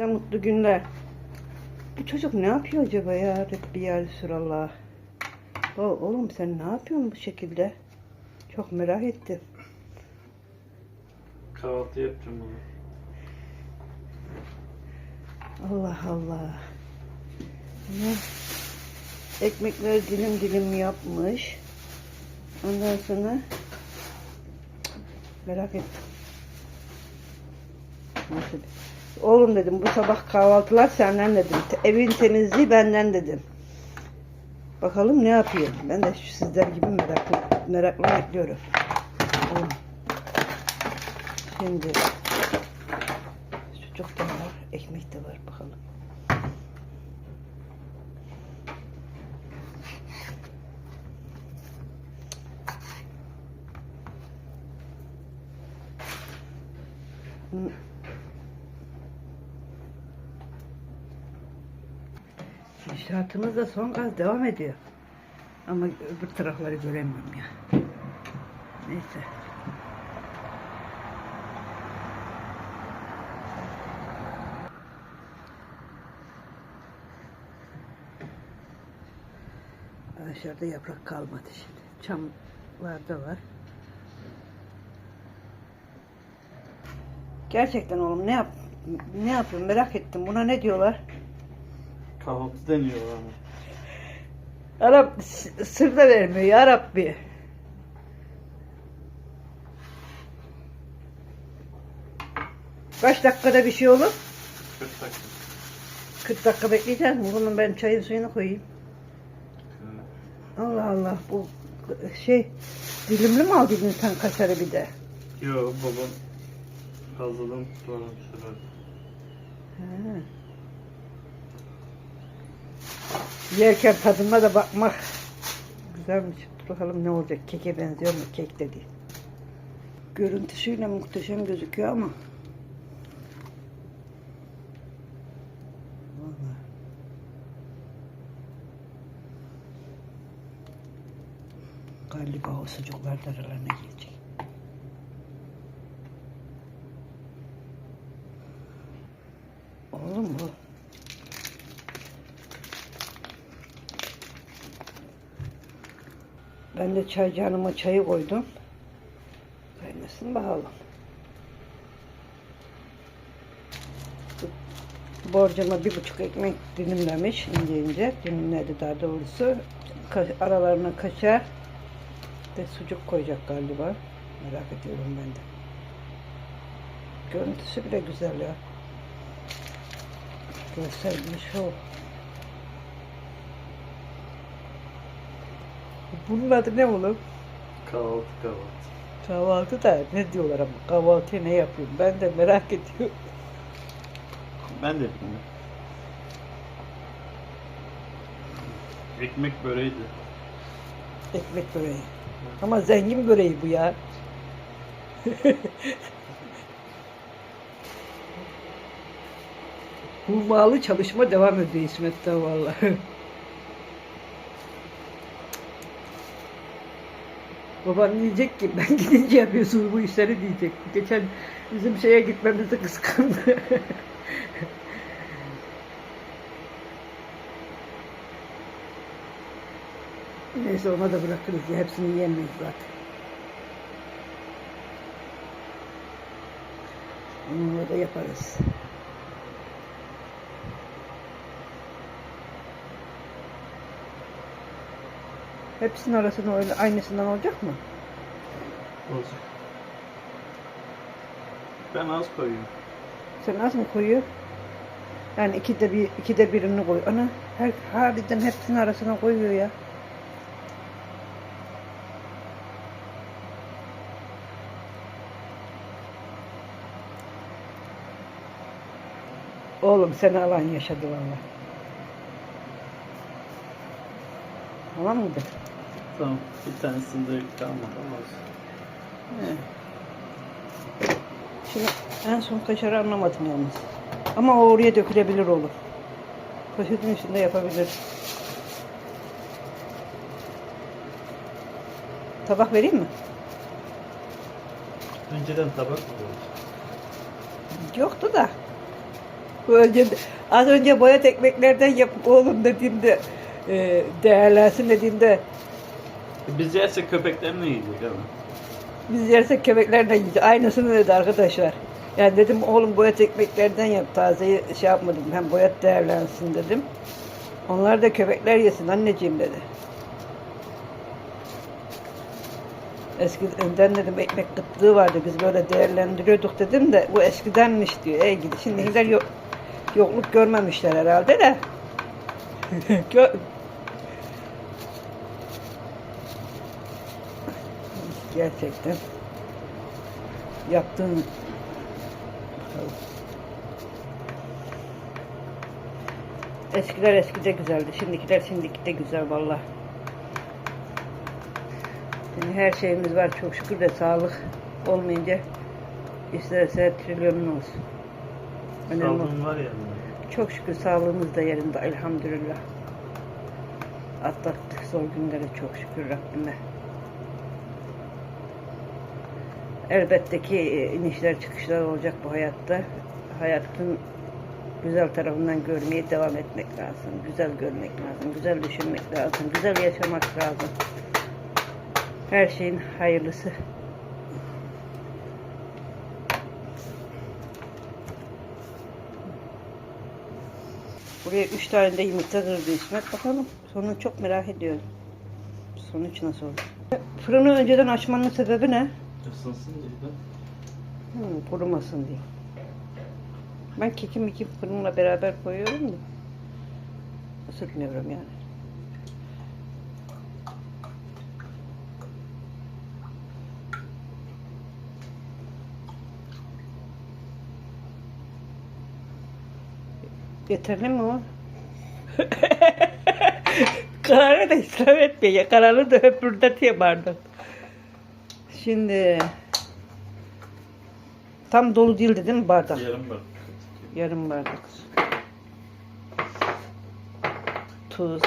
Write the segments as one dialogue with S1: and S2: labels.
S1: Size mutlu günler. Bu çocuk ne yapıyor acaba ya Rabbi ya Resulallah? O, oğlum sen ne yapıyorsun bu şekilde? Çok merak ettim.
S2: Kahvaltı yapacağım bunu.
S1: Allah Allah. Ne? Ekmekleri dilim dilim yapmış. Ondan sonra merak ettim. Nasıl? Oğlum dedim bu sabah kahvaltılar senden dedim. Evin temizliği benden dedim. Bakalım ne yapıyor. Ben de sizler gibi meraklı, meraklı bekliyorum. Şimdi sucuk da var, ekmek de var bakalım. Hı. İnşaatımız da son gaz devam ediyor. Ama öbür tarafları göremiyorum ya. Neyse. Aşağıda yaprak kalmadı şimdi. Çamlar da var. Gerçekten oğlum ne yap ne yapıyorsun merak ettim. Buna ne diyorlar?
S2: Kahvaltı deniyor.
S1: Arap s- sır da vermiyor ya Rabbi. Kaç dakikada bir şey olur?
S2: 40 dakika.
S1: 40 dakika bekleyeceğiz mi? Bunun ben çayın suyunu koyayım. Allah Allah bu şey dilimli mi aldın sen kaşarı bir de?
S2: Yo babam fazladan sonra sürer.
S1: He. Yerken tadına da bakmak güzelmiş. Bakalım ne olacak. Keke benziyor mu? Kek de değil. Görüntüsüyle muhteşem gözüküyor ama. Galiba o sucuklar da aralarına gelecek. Oğlum bu. Ben de çaycanıma çayı koydum. Kaynasın bakalım. Borcama bir buçuk ekmek dilimlemiş ince ince. Dilimledi daha doğrusu. Aralarına kaşar ve sucuk koyacak galiba. Merak ediyorum ben de. Görüntüsü bile güzel ya. Göstermiş o. Bunun adı ne oğlum?
S2: Kahvaltı kahvaltı.
S1: Kahvaltı da ne diyorlar ama kahvaltıya ne yapıyorum ben de merak ediyorum.
S2: Ben de bilmiyorum. Ekmek böreğiydi.
S1: Ekmek böreği. Ama zengin böreği bu ya. Hummalı çalışma devam ediyor İsmet'te vallahi. Baban diyecek ki ben gidince yapıyorsun bu işleri diyecek. Geçen bizim şeye gitmemizi kıskandı. Neyse ona da bırakırız ya hepsini yiyemeyiz zaten. Onunla da yaparız. Hepsinin arasında öyle aynısından olacak mı?
S2: Olacak. Ben az koyuyorum.
S1: Sen az mı koyuyor? Yani ikide bir ikide birini koy. Ana her harbiden hepsinin arasına koyuyor ya. Oğlum seni alan yaşadı valla. Tamam mıdır?
S2: Tamam. Bir tanesinde kalmadı ama olsun.
S1: He. Şimdi en son kaşarı anlamadım yalnız. Ama o oraya dökülebilir olur. Poşetin içinde yapabilir. Tabak vereyim mi?
S2: Önceden tabak mı koydun?
S1: Yoktu da. Önce, az önce boyat ekmeklerden yapıp oğlum dediğimde e, değerlensin dediğimde
S2: Biz yersek köpekler ne yiyecek ama?
S1: biz yersek köpeklerden yiyeceğiz. Aynısını dedi arkadaşlar. Yani dedim oğlum boyat ekmeklerden yap tazeyi şey yapmadım. Hem boyat değerlensin dedim. Onlar da köpekler yesin anneciğim dedi. Eskiden dedim ekmek kıtlığı vardı biz böyle değerlendiriyorduk dedim de bu eskidenmiş diyor. Ey gidi şimdikiler yok, yokluk görmemişler herhalde de. Gerçekten yaptığın Eskiler eskide güzeldi. Şimdikiler şimdiki de güzel valla. Şimdi her şeyimiz var çok şükür de sağlık olmayınca isterse trilyonun olsun. Önemli
S2: Sağlığın var ya.
S1: çok şükür sağlığımız da yerinde elhamdülillah. Atlattık zor günleri çok şükür Rabbime. Elbette ki e, inişler çıkışlar olacak bu hayatta. Hayatın güzel tarafından görmeye devam etmek lazım. Güzel görmek lazım. Güzel düşünmek lazım. Güzel yaşamak lazım. Her şeyin hayırlısı. Buraya üç tane de yumurta kırdı İsmet. Bakalım. Sonunu çok merak ediyorum. Sonuç nasıl olur? Fırını önceden açmanın sebebi ne?
S2: Isınsın diye. de.
S1: Hmm, kurumasın diye. Ben kekim iki fırınla beraber koyuyorum da. Isıtmıyorum yani. Yeterli mi o? Kararı da israf ya. Kararı da höpürdetiyor bardak. Şimdi tam dolu değil mi bardak?
S2: Yarım bak.
S1: Yarım bardak. Tuz.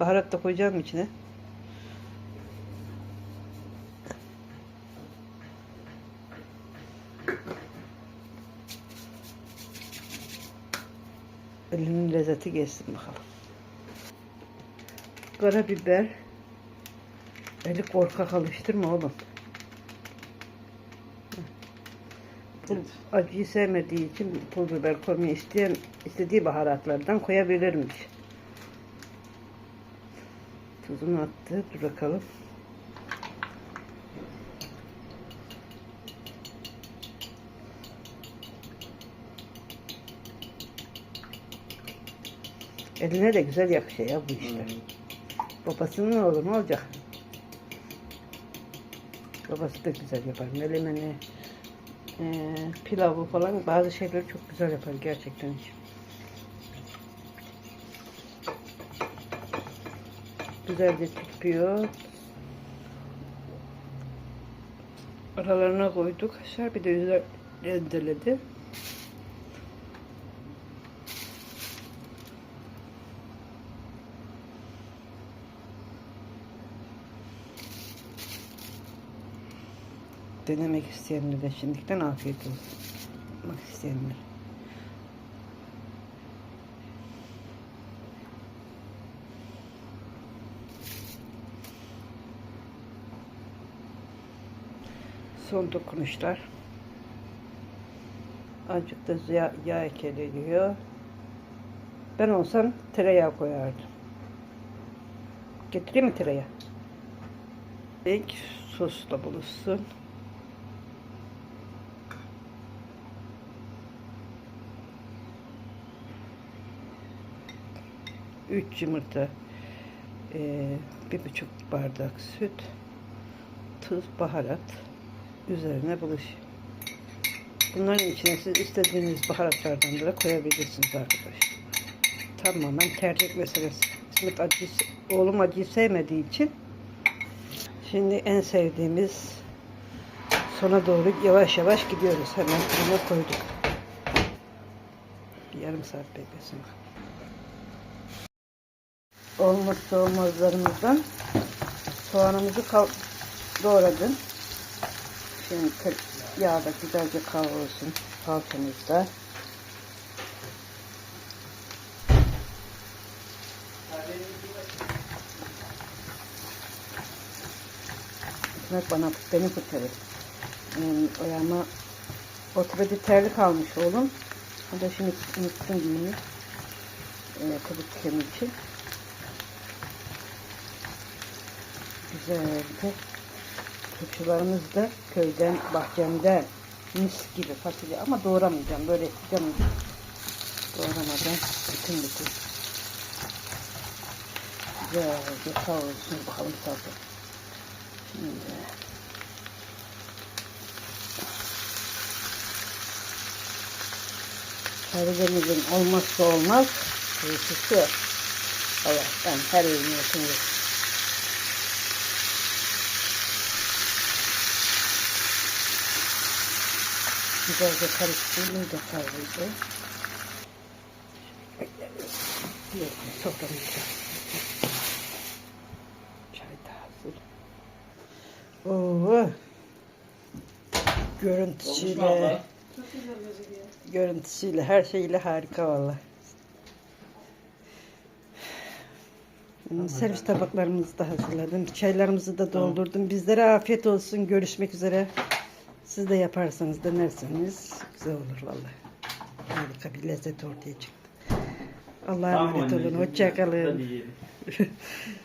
S1: Baharat da koyacağım içine. Elinin lezzeti geçsin bakalım. Karabiber. Eli korkak alıştırma oğlum. Pul, acıyı sevmediği için pul biber koymayı isteyen istediği baharatlardan koyabilirmiş. Tuzunu attı. Dur bakalım. Eline de güzel yakışıyor ya bu işler. Babasının oğlu ne olacak? Babası da güzel yapar. Melemeni, eee, pilavı falan bazı şeyleri çok güzel yapar gerçekten. Güzelce çırpıyor. Aralarına koyduk. Aşağı bir de üzerine rendeledi. Denemek isteyenlere de şimdiden afiyet olsun. Bak isteyenler. Son dokunuşlar. Azıcık da yağ, yağ ekleniyor. Ben olsam tereyağı koyardım. Getireyim mi tereyağı? İlk sosla buluşsun. 3 yumurta, eee, bir buçuk bardak süt, tuz, baharat üzerine buluş. Bunların içine siz istediğiniz baharatlardan da koyabilirsiniz arkadaşlar. Tamamen tercih meselesi. İsmet acı, oğlum acıyı sevmediği için şimdi en sevdiğimiz sona doğru yavaş yavaş gidiyoruz. Hemen buna koyduk. Yarım saat beklesin olmazsa olmazlarımızdan soğanımızı doğradım. Şimdi yağda güzelce kavrulsun salçamızda. Ekmek bana beni kurtarır. Yani hmm, ayağıma ortada terlik almış oğlum. O da şimdi unuttum giyimi. Ee, kabuk için. Güzel de turşularımız da köyden, bahçemden mis gibi fasulye ama doğramayacağım. Böyle yapacağım. Doğramadan bütün bütün. Güzelce kavrulsun bakalım tadı. Şimdi. Karadeniz'in olmazsa olmaz turşusu. Evet, ben her yerini yapıyorum. Güzelce karıştırayım da kavruldu. Yok, soframızda. Çay da hazır. Oo. Görüntüsüyle, görüntüsüyle, her şeyle harika valla. Servis tabaklarımızı da hazırladım. Çaylarımızı da doldurdum. Bizlere afiyet olsun. Görüşmek üzere. Siz de yaparsanız, denerseniz güzel olur vallahi. Harika bir lezzet ortaya çıktı. Allah'a emanet olun.
S2: anneciğim.